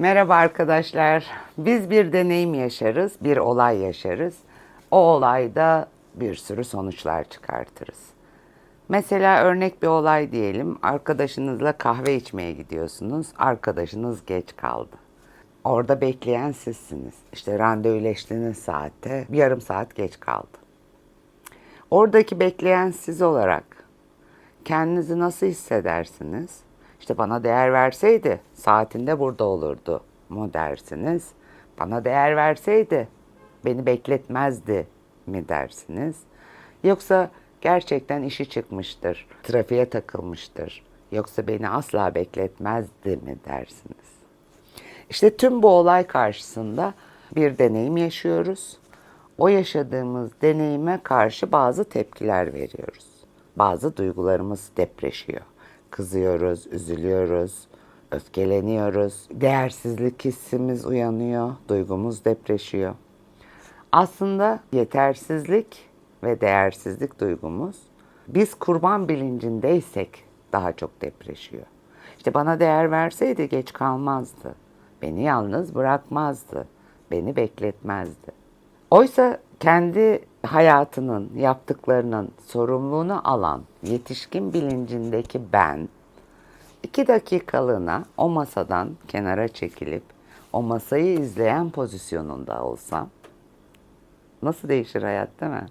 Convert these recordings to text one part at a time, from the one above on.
Merhaba arkadaşlar. Biz bir deneyim yaşarız, bir olay yaşarız. O olayda bir sürü sonuçlar çıkartırız. Mesela örnek bir olay diyelim. Arkadaşınızla kahve içmeye gidiyorsunuz. Arkadaşınız geç kaldı. Orada bekleyen sizsiniz. İşte randevuleştiğiniz saatte bir yarım saat geç kaldı. Oradaki bekleyen siz olarak kendinizi nasıl hissedersiniz? İşte bana değer verseydi saatinde burada olurdu mu dersiniz? Bana değer verseydi beni bekletmezdi mi dersiniz? Yoksa gerçekten işi çıkmıştır, trafiğe takılmıştır. Yoksa beni asla bekletmezdi mi dersiniz? İşte tüm bu olay karşısında bir deneyim yaşıyoruz. O yaşadığımız deneyime karşı bazı tepkiler veriyoruz. Bazı duygularımız depreşiyor. Kızıyoruz, üzülüyoruz, öfkeleniyoruz. Değersizlik hissimiz uyanıyor, duygumuz depreşiyor. Aslında yetersizlik ve değersizlik duygumuz biz kurban bilincindeysek daha çok depreşiyor. İşte bana değer verseydi geç kalmazdı. Beni yalnız bırakmazdı. Beni bekletmezdi. Oysa kendi hayatının, yaptıklarının sorumluluğunu alan yetişkin bilincindeki ben iki dakikalığına o masadan kenara çekilip o masayı izleyen pozisyonunda olsam nasıl değişir hayat değil mi?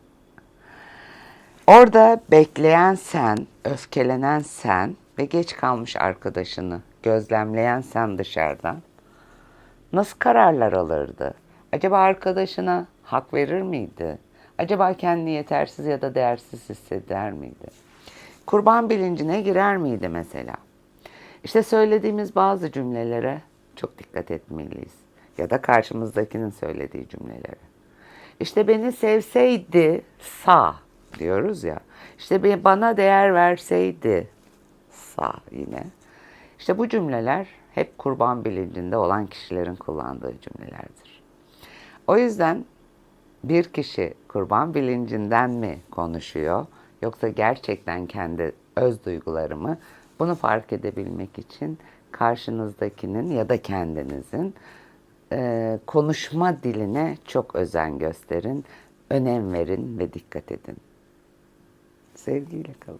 Orada bekleyen sen, öfkelenen sen ve geç kalmış arkadaşını gözlemleyen sen dışarıdan nasıl kararlar alırdı? Acaba arkadaşına hak verir miydi? Acaba kendini yetersiz ya da değersiz hisseder miydi? Kurban bilincine girer miydi mesela? İşte söylediğimiz bazı cümlelere çok dikkat etmeliyiz. Ya da karşımızdakinin söylediği cümlelere. İşte beni sevseydi sağ diyoruz ya. İşte bana değer verseydi sağ yine. İşte bu cümleler hep kurban bilincinde olan kişilerin kullandığı cümlelerdir. O yüzden bir kişi kurban bilincinden mi konuşuyor yoksa gerçekten kendi öz duyguları mı? Bunu fark edebilmek için karşınızdakinin ya da kendinizin e, konuşma diline çok özen gösterin, önem verin ve dikkat edin. Sevgiyle kalın.